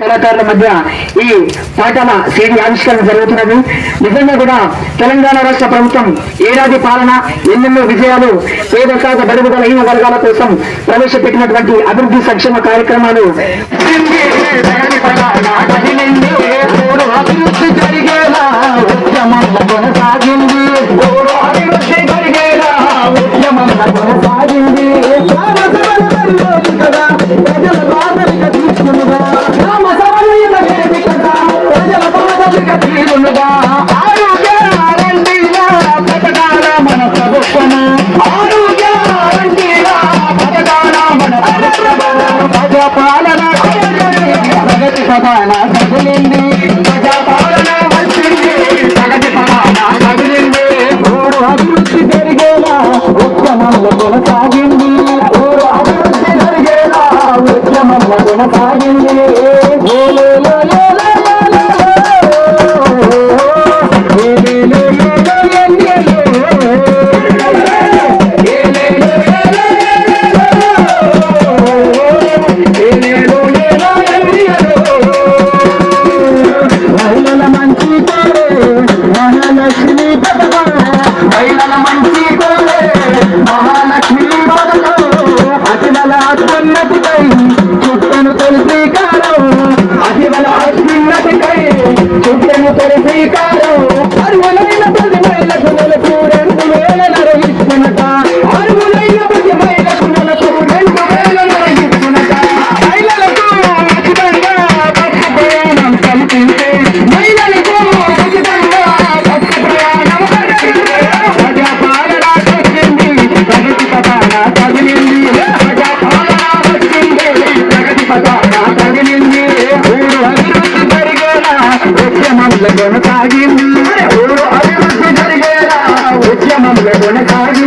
కళాకారుల మధ్య ఈ పాఠాల సీడీ ఆవిష్కరణ జరుగుతున్నది. నిజంగా కూడా తెలంగాణ రాష్ట్ర ప్రభుత్వం ఏడాది పాలన ఎన్నెన్నో విజయాలు పేద కాక బడుగు వర్గాల కోసం ప్రవేశపెట్టినటువంటి అభివృద్ధి సంక్షేమ కార్యక్రమాలు. కొనసాగింది బాధలిక తీరునుగా ఆరోగ్య ఆరండిలా పథకాల మన ప్రభుత్వము ఆరోగ్య ఆరండిలా పథకాల మన ప్రజాపాలన ప్రగతి ప్రధాన ప్రజాపాలన వచ్చింది ప్రగతి ప్రధాన అభివృద్ధి పెరిగేలా ఉద్యమంలో కొనసాగింది అభివృద్ధి ఉద్యమంలో కొనసాగింది tú. ಜನಕ್ಕಾಗಿ ಉದ್ಯಮಗಳ ಕೊನೆಗಾಗಿ